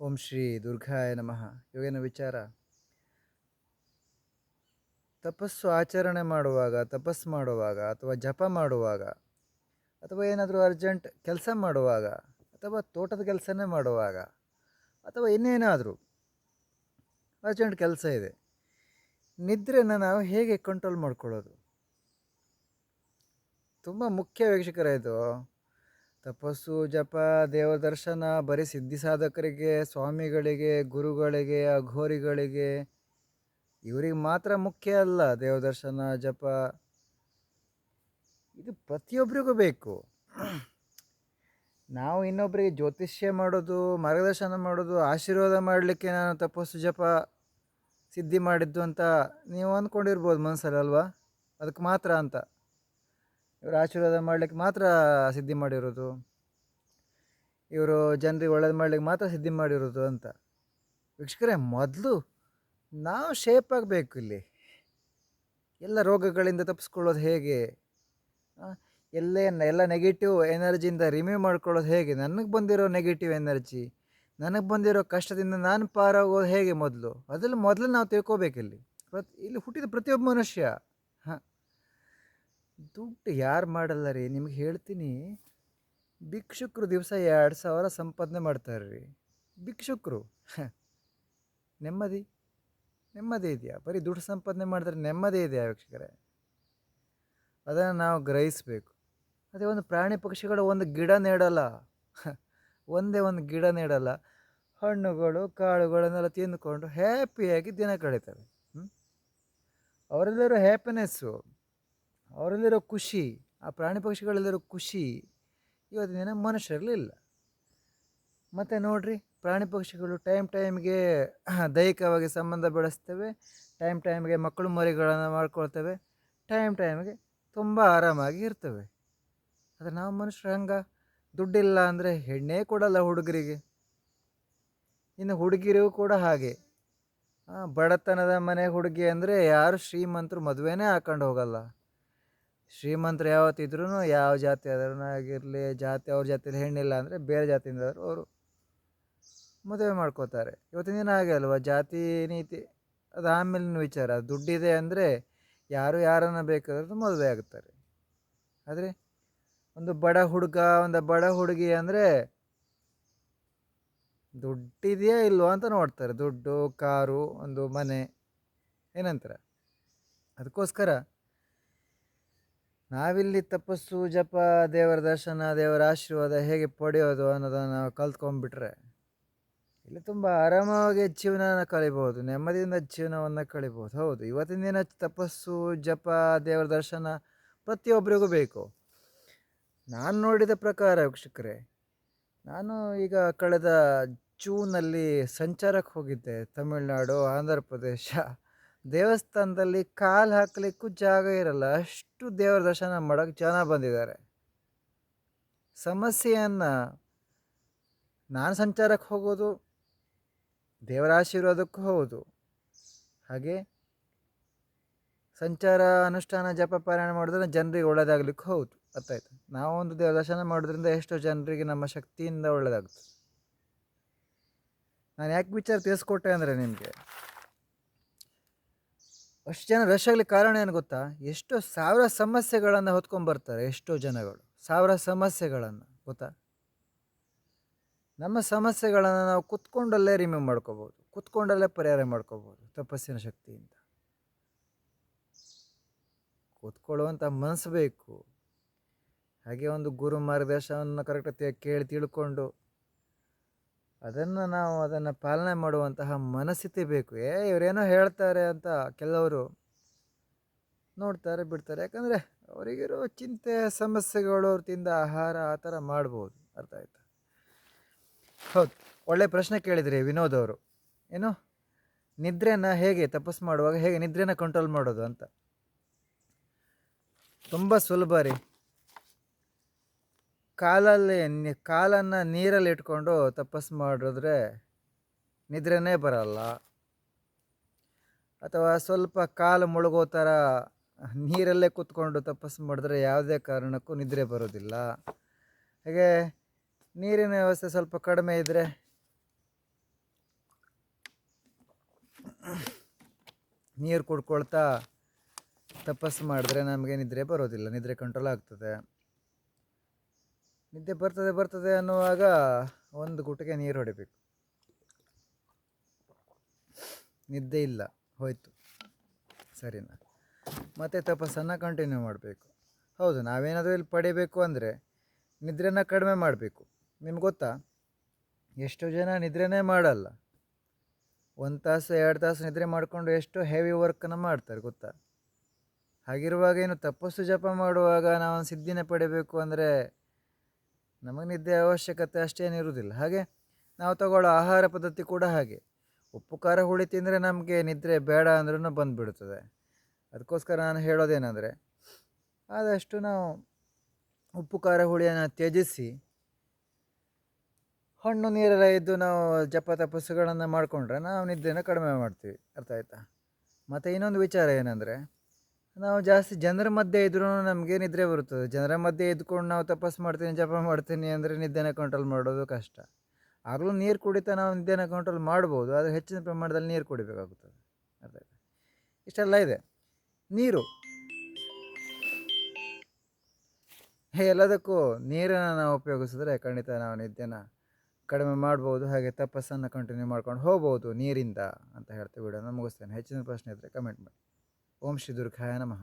ಓಂ ಶ್ರೀ ದುರ್ಗಾಯ ನಮಃ. ಯೋಗಿನ ವಿಚಾರ. ತಪಸ್ಸು ಆಚರಣೆ ಮಾಡುವಾಗ, ತಪಸ್ಸು ಮಾಡುವಾಗ, ಅಥವಾ ಜಪ ಮಾಡುವಾಗ, ಅಥವಾ ಏನಾದರೂ ಅರ್ಜೆಂಟ್ ಕೆಲಸ ಮಾಡುವಾಗ, ಅಥವಾ ತೋಟದ ಕೆಲಸನೇ ಮಾಡುವಾಗ, ಅಥವಾ ಇನ್ನೇನಾದರೂ ಅರ್ಜೆಂಟ್ ಕೆಲಸ ಇದೆ, ನಿದ್ರೆನ ನಾವು ಹೇಗೆ ಕಂಟ್ರೋಲ್ ಮಾಡ್ಕೊಳ್ಳೋದು? ತುಂಬ ಮುಖ್ಯ ವೀಕ್ಷಕರ ಇದು. ತಪಸ್ಸು, ಜಪ ದೇವ ದರ್ಶನ, ಬರೀ ಸಿದ್ಧಿ ಸಾಧಕರಿಗೆ, ಸ್ವಾಮಿಗಳಿಗೆ, ಗುರುಗಳಿಗೆ, ಅಘೋರಿಗಳಿಗೆ, ಇವರಿಗೆ ಮಾತ್ರ ಮುಖ್ಯ ಅಲ್ಲ ದೇವ ದರ್ಶನ, ಜಪ. ಇದು ಪ್ರತಿಯೊಬ್ಬರಿಗೂ ಬೇಕು. ನಾವು ಇನ್ನೊಬ್ಬರಿಗೆ ಜ್ಯೋತಿಷ್ಯ ಮಾಡೋದು, ಮಾರ್ಗದರ್ಶನ ಮಾಡೋದು, ಆಶೀರ್ವಾದ ಮಾಡಲಿಕ್ಕೆ ನಾನು ತಪಸ್ಸು, ಜಪ, ಸಿದ್ಧಿ ಮಾಡಿದ್ದು ಅಂತ ನೀವು ಅಂದ್ಕೊಂಡಿರ್ಬೋದು ಮನಸ್ಸಲ್ಲಿ ಅಲ್ವಾ? ಅದಕ್ಕೆ ಮಾತ್ರ ಅಂತ. ಇವರು ಆಶೀರ್ವಾದ ಮಾಡಲಿಕ್ಕೆ ಮಾತ್ರ ಸಿದ್ಧಿ ಮಾಡಿರೋದು. ಇವರು ಜನರಿಗೆ ಒಳ್ಳೇದು ಮಾಡ್ಲಿಕ್ಕೆ ಮಾತ್ರ ಸಿದ್ಧಿ ಮಾಡಿರೋದು ಅಂತ. ವೀಕ್ಷಕರೇ, ಮೊದಲು ನಾವು ಶೇಪ್ ಆಗಬೇಕು ಇಲ್ಲಿ. ಎಲ್ಲ ರೋಗಗಳಿಂದ ತಪ್ಪಿಸ್ಕೊಳ್ಳೋದು ಹೇಗೆ? ಎಲ್ಲ ಎಲ್ಲೇ ನೆಗೆಟಿವ್ ಎನರ್ಜಿಯಿಂದ ರಿಮೂವ್ ಮಾಡ್ಕೊಳ್ಳೋದು ಹೇಗೆ? ನನಗೆ ಬಂದಿರೋ ನೆಗೆಟಿವ್ ಎನರ್ಜಿ ನನಗೆ ಬಂದಿರೋ ಕಷ್ಟದಿಂದ ನಾನು ಪಾರಾಗೋದು ಹೇಗೆ ಮೊದಲು? ಅದರಲ್ಲಿ ಮೊದಲು ನಾವು ತಿಳ್ಕೋಬೇಕಿಲ್ಲಿ. ಪ್ರತಿ, ಇಲ್ಲಿ ಹುಟ್ಟಿದ ಪ್ರತಿಯೊಬ್ಬ ಮನುಷ್ಯ. ದುಡ್ಡು ಯಾರು ಮಾಡಲ್ಲ ರೀ? ನಿಮ್ಗೆ ಹೇಳ್ತೀನಿ. ಭಿಕ್ಷುಕರು ದಿವಸ ಎರಡು ಸಾವಿರ ಸಂಪಾದನೆ ಮಾಡ್ತಾರೆ ರೀ. ಭಿಕ್ಷುಕರು. ನೆಮ್ಮದಿ. ನೆಮ್ಮದಿ ಇದೆಯಾ? ಬರೀ ದುಡ್ಡು ಸಂಪಾದನೆ ಮಾಡಿದ್ರೆ ನೆಮ್ಮದಿ ಇದೆಯಾ ವೀಕ್ಷಕರೇ? ಅದನ್ನು ನಾವು ಗ್ರಹಿಸಬೇಕು. ಅದೇ ಒಂದು ಪ್ರಾಣಿ ಪಕ್ಷಿಗಳು ಒಂದು ಗಿಡ ನೆಡಲ್ಲ. ಒಂದೇ ಒಂದು ಗಿಡ ನೆಡಲ್ಲ. ಹಣ್ಣುಗಳು, ಕಾಳುಗಳನ್ನೆಲ್ಲ ತಿಂದುಕೊಂಡು ಹ್ಯಾಪಿಯಾಗಿ ದಿನ ಕಳೀತವೆ. ಅವರೆಲ್ಲರೂ ಹ್ಯಾಪಿನೆಸ್ಸು ಅವರಲ್ಲಿರೋ ಖುಷಿ, ಆ ಪ್ರಾಣಿ ಪಕ್ಷಿಗಳಲ್ಲಿರೋ ಖುಷಿ ಇವತ್ತಿನ ದಿನ ಮನುಷ್ಯರಲ್ಲಿಲ್ಲ. ಮತ್ತು ನೋಡಿರಿ, ಪ್ರಾಣಿ ಪಕ್ಷಿಗಳು ಟೈಮ್ ಟೈಮ್ಗೆ ದೈಹಿಕವಾಗಿ ಸಂಬಂಧ ಬೆಳೆಸ್ತವೆ ಟೈಮ್ ಟೈಮ್ಗೆ ಮಕ್ಕಳು ಮರಿಗಳನ್ನು ಮಾಡ್ಕೊಳ್ತವೆ ಟೈಮ್ ಟೈಮ್ಗೆ ತುಂಬ ಆರಾಮಾಗಿ ಇರ್ತವೆ. ಆದರೆ ನಾವು ಮನುಷ್ಯರು ಹಂಗೆ ದುಡ್ಡಿಲ್ಲ ಅಂದರೆ ಹೆಣ್ಣೇ ಕೊಡಲ್ಲ ಹುಡುಗರಿಗೆ. ಇನ್ನು ಹುಡುಗಿರಿಗೂ ಕೂಡ ಹಾಗೆ. ಬಡತನದ ಮನೆ ಹುಡುಗಿ ಅಂದರೆ ಯಾರು ಶ್ರೀಮಂತರು ಮದುವೆನೇ ಹಾಕೊಂಡು ಹೋಗಲ್ಲ. ಶ್ರೀಮಂತರು ಯಾವತ್ತಿದ್ರೂ ಯಾವ ಜಾತಿ ಆಗಿರಲಿ, ಜಾತಿ ಅವ್ರ ಜಾತಿಯಲ್ಲಿ ಹೆಣ್ಣಿಲ್ಲ ಅಂದರೆ ಬೇರೆ ಜಾತಿಯಿಂದ ಆದರೂ ಅವರು ಮದುವೆ ಮಾಡ್ಕೋತಾರೆ. ಇವತ್ತಿನ ದಿನ ಹಾಗೆ ಅಲ್ವಾ? ಜಾತಿ ನೀತಿ, ಅದು ಆಮೇಲಿನ ವಿಚಾರ. ದುಡ್ಡಿದೆ ಅಂದರೆ ಯಾರು ಯಾರನ್ನು ಬೇಕಾದ್ರೂ ಮದುವೆ ಆಗುತ್ತಾರೆ ಆದರೆ ಒಂದು ಬಡ ಹುಡುಗ, ಒಂದು ಬಡ ಹುಡುಗಿ ಅಂದರೆ ದುಡ್ಡಿದೆಯಾ ಇಲ್ವಾ ಅಂತ ನೋಡ್ತಾರೆ. ದುಡ್ಡು, ಕಾರು, ಒಂದು ಮನೆ, ಏನಂತಾರೆ? ಅದಕ್ಕೋಸ್ಕರ ನಾವಿಲ್ಲಿ ತಪಸ್ಸು, ಜಪ, ದೇವರ ದರ್ಶನ, ದೇವರ ಆಶೀರ್ವಾದ ಹೇಗೆ ಪಡೆಯೋದು ಅನ್ನೋದನ್ನು ನಾವು ಕಲ್ತ್ಕೊಂಡ್ಬಿಟ್ರೆ ಇಲ್ಲಿ ತುಂಬ ಆರಾಮವಾಗಿ ಜೀವನನ ಕಳಿಬೋದು ನೆಮ್ಮದಿಯಿಂದ ಜೀವನವನ್ನು ಕಳಿಬೋದು ಹೌದು, ಇವತ್ತಿನ ದಿನ ತಪಸ್ಸು, ಜಪ, ದೇವರ ದರ್ಶನ ಪ್ರತಿಯೊಬ್ಬರಿಗೂ ಬೇಕು. ನಾನು ನೋಡಿದ ಪ್ರಕಾರ ವೀಕ್ಷಕರೇ, ನಾನು ಈಗ ಕಳೆದ ಜೂನಲ್ಲಿ ಸಂಚಾರಕ್ಕೆ ಹೋಗಿದ್ದೆ, ತಮಿಳುನಾಡು, ಆಂಧ್ರ ಪ್ರದೇಶ. ದೇವಸ್ಥಾನದಲ್ಲಿ ಕಾಲು ಹಾಕಲಿಕ್ಕೂ ಜಾಗ ಇರಲ್ಲ. ಅಷ್ಟು ದೇವರ ದರ್ಶನ ಮಾಡೋಕ್ಕೆ ಜನ ಬಂದಿದ್ದಾರೆ. ಸಮಸ್ಯೆಯನ್ನು ನಾನು ಸಂಚಾರಕ್ಕೆ ಹೋಗೋದು, ದೇವರ ಆಶೀರ್ವಾದಕ್ಕೂ ಹೌದು ಹಾಗೆ ಸಂಚಾರ ಅನುಷ್ಠಾನ, ಜಪ, ಪಾರಾಯಣ ಮಾಡಿದ್ರೆ ಜನರಿಗೆ ಒಳ್ಳೆಯದಾಗಲಿಕ್ಕೆ ಹೌದು ಅರ್ಥಾಯ್ತು ಒಂದು ದೇವರ ದರ್ಶನ ಮಾಡೋದ್ರಿಂದ ಎಷ್ಟೋ ಜನರಿಗೆ ನಮ್ಮ ಶಕ್ತಿಯಿಂದ ಒಳ್ಳೆಯದಾಗುತ್ತೆ ನಾನು ಯಾಕೆ ವಿಚಾರ ತಿಳಿಸ್ಕೊಟ್ಟೆ ಅಂದರೆ ನಿಮಗೆ? ಅಷ್ಟು ಜನ ರಶ್ ಆಗ್ಲಿಕ್ಕೆ ಕಾರಣ ಏನು ಗೊತ್ತಾ? ಎಷ್ಟೋ ಸಾವಿರ ಸಮಸ್ಯೆಗಳನ್ನು ಹೊತ್ಕೊಂಡ್ಬರ್ತಾರೆ ಎಷ್ಟೋ ಜನಗಳು. ಸಾವಿರ ಸಮಸ್ಯೆಗಳನ್ನು, ಗೊತ್ತಾ? ನಮ್ಮ ಸಮಸ್ಯೆಗಳನ್ನು ನಾವು ಕುತ್ಕೊಂಡಲ್ಲೇ ರಿಮೂವ್ ಮಾಡ್ಕೋಬೋದು. ಕುತ್ಕೊಂಡಲ್ಲೇ ಪರಿಹಾರ ಮಾಡ್ಕೋಬೋದು ತಪಸ್ಸಿನ ಶಕ್ತಿಯಿಂದ. ಕೂತ್ಕೊಳ್ಳುವಂಥ ಮನಸ್ಸು ಬೇಕು. ಹಾಗೆ ಒಂದು ಗುರು ಮಾರ್ಗದರ್ಶನವನ್ನು ಕರೆಕ್ಟಾಗಿ ಕೇಳಿ ತಿಳ್ಕೊಂಡು ಅದನ್ನು ನಾವು ಅದನ್ನು ಪಾಲನೆ ಮಾಡುವಂತಹ ಮನಸ್ಥಿತಿ ಬೇಕು. ಏ, ಇವರೇನೋ ಹೇಳ್ತಾರೆ ಅಂತ ಕೆಲವರು ನೋಡ್ತಾರೆ, ಬಿಡ್ತಾರೆ. ಯಾಕಂದರೆ ಅವರಿಗಿರೋ ಚಿಂತೆ, ಸಮಸ್ಯೆಗಳು, ಅವ್ರು ತಿಂದ ಆಹಾರ ಆ ಥರ ಮಾಡ್ಬೋದು. ಅರ್ಥ ಆಯ್ತಾ? ಹೌದು. ಒಳ್ಳೆ ಪ್ರಶ್ನೆ ಕೇಳಿದ್ರಿ ವಿನೋದ್ ಅವರು. ಏನು? ನಿದ್ರೆನ ಹೇಗೆ ತಪಸ್ಸು ಮಾಡುವಾಗ ಹೇಗೆ ನಿದ್ರೆನ ಕಂಟ್ರೋಲ್ ಮಾಡೋದು ಅಂತ. ತುಂಬ ಸುಲಭ ರೀ. ಕಾಲಲ್ಲಿ ನಿ, ಕಾಲನ್ನು ನೀರಲ್ಲಿ ಇಟ್ಕೊಂಡು ತಪಸ್ಸು ಮಾಡಿದ್ರೆ ನಿದ್ರೆನೇ ಬರಲ್ಲ. ಅಥವಾ ಸ್ವಲ್ಪ ಕಾಲು ಮುಳುಗೋ ಥರ ನೀರಲ್ಲೇ ಕೂತ್ಕೊಂಡು ತಪಸ್ಸು ಮಾಡಿದ್ರೆ ಯಾವುದೇ ಕಾರಣಕ್ಕೂ ನಿದ್ರೆ ಬರೋದಿಲ್ಲ. ಹಾಗೆ ನೀರಿನ ವ್ಯವಸ್ಥೆ ಸ್ವಲ್ಪ ಕಡಿಮೆ ಇದ್ದರೆ ನೀರು ಕುಡ್ಕೊಳ್ತಾ ತಪಸ್ಸು ಮಾಡಿದ್ರೆ ನಮಗೆ ನಿದ್ರೆ ಬರೋದಿಲ್ಲ, ನಿದ್ರೆ ಕಂಟ್ರೋಲ್ ಆಗ್ತದೆ. ನಿದ್ದೆ ಬರ್ತದೆ ಬರ್ತದೆ ಅನ್ನುವಾಗ ಒಂದು ಗುಟ್ಟಿಗೆ ನೀರು ಹೊಡಿಬೇಕು. ನಿದ್ದೆ ಇಲ್ಲ, ಹೋಯ್ತು. ಸರಿನಾ? ಮತ್ತೆ ತಪಸ್ಸನ್ನು ಕಂಟಿನ್ಯೂ ಮಾಡಬೇಕು. ಹೌದು, ನಾವೇನಾದರೂ ಇಲ್ಲಿ ಪಡಿಬೇಕು ಅಂದರೆ ನಿದ್ರೆನ ಕಡಿಮೆ ಮಾಡಬೇಕು. ನಿಮ್ಗೆ ಗೊತ್ತಾ? ಎಷ್ಟೋ ಜನ ನಿದ್ರೆನೇ ಮಾಡಲ್ಲ. ಒಂದು ತಾಸು, ಎರಡು ತಾಸು ನಿದ್ರೆ ಮಾಡಿಕೊಂಡು ಎಷ್ಟೋ ಹೆವಿ ವರ್ಕನ್ನು ಮಾಡ್ತಾರೆ, ಗೊತ್ತಾ? ಹಾಗಿರುವಾಗ ಏನು ತಪಸ್ಸು ಜಪ ಮಾಡುವಾಗ ನಾವು ಸಿದ್ಧಿನ ಪಡಿಬೇಕು ಅಂದರೆ ನಮಗೆ ನಿದ್ದೆ ಅವಶ್ಯಕತೆ ಅಷ್ಟೇನು ಇರುವುದಿಲ್ಲ. ಹಾಗೆ ನಾವು ತಗೊಳ್ಳೋ ಆಹಾರ ಪದ್ಧತಿ ಕೂಡ ಹಾಗೆ. ಉಪ್ಪು, ಖಾರ, ಹುಳಿ ತಿಂದರೆ ನಮಗೆ ನಿದ್ರೆ ಬೇಡ ಅಂದ್ರೂ ಬಂದುಬಿಡ್ತದೆ. ಅದಕ್ಕೋಸ್ಕರ ನಾನು ಹೇಳೋದೇನೆಂದರೆ, ಆದಷ್ಟು ನಾವು ಉಪ್ಪು, ಖಾರ, ಹುಳಿಯನ್ನು ತ್ಯಜಿಸಿ, ಹಣ್ಣು ನೀರೆಲ್ಲ ಇದ್ದು ನಾವು ಜಪ ತಪಸ್ಸುಗಳನ್ನು ಮಾಡಿಕೊಂಡ್ರೆ ನಾವು ನಿದ್ದೆನ ಕಡಿಮೆ ಮಾಡ್ತೀವಿ. ಅರ್ಥ ಆಯ್ತಾ? ಮತ್ತು ಇನ್ನೊಂದು ವಿಚಾರ ಏನಂದರೆ ನಾವು ಜಾಸ್ತಿ ಜನರ ಮಧ್ಯೆ ಇದ್ರೂ ನಮಗೆ ನಿದ್ರೆ ಬರುತ್ತದೆ. ಜನರ ಮಧ್ಯೆ ಇದ್ಕೊಂಡು ನಾವು ತಪಸ್ಸು ಮಾಡ್ತೀನಿ, ಜಪ ಮಾಡ್ತೀನಿ ಅಂದರೆ ನಿದ್ದೆನ ಕಂಟ್ರೋಲ್ ಮಾಡೋದು ಕಷ್ಟ. ಆಗಲೂ ನೀರು ಕುಡಿತಾ ನಾವು ನಿದ್ದೆನ ಕಂಟ್ರೋಲ್ ಮಾಡ್ಬೋದು, ಆದರೆ ಹೆಚ್ಚಿನ ಪ್ರಮಾಣದಲ್ಲಿ ನೀರು ಕುಡಿಬೇಕಾಗುತ್ತದೆ. ಅರ್ಥ ಇಷ್ಟೆಲ್ಲ ಇದೆ. ನೀರು. ಎಲ್ಲದಕ್ಕೂ ನೀರನ್ನು ನಾವು ಉಪಯೋಗಿಸಿದ್ರೆ ಖಂಡಿತ ನಾವು ನಿದ್ದೆನ ಕಡಿಮೆ ಮಾಡ್ಬೋದು, ಹಾಗೆ ತಪಸ್ಸನ್ನು ಕಂಟಿನ್ಯೂ ಮಾಡ್ಕೊಂಡು ಹೋಗ್ಬೋದು ನೀರಿಂದ ಅಂತ ಹೇಳ್ತೀವಿ ವಿಡಿಯೋನ ಮುಗಿಸ್ತೇನೆ. ಹೆಚ್ಚಿನ ಪ್ರಶ್ನೆ ಇದ್ದರೆ ಕಮೆಂಟ್ ಮಾಡಿ. ಓಂ ಶ್ರೀ ದುರ್ಗಾಯ ನಮಃ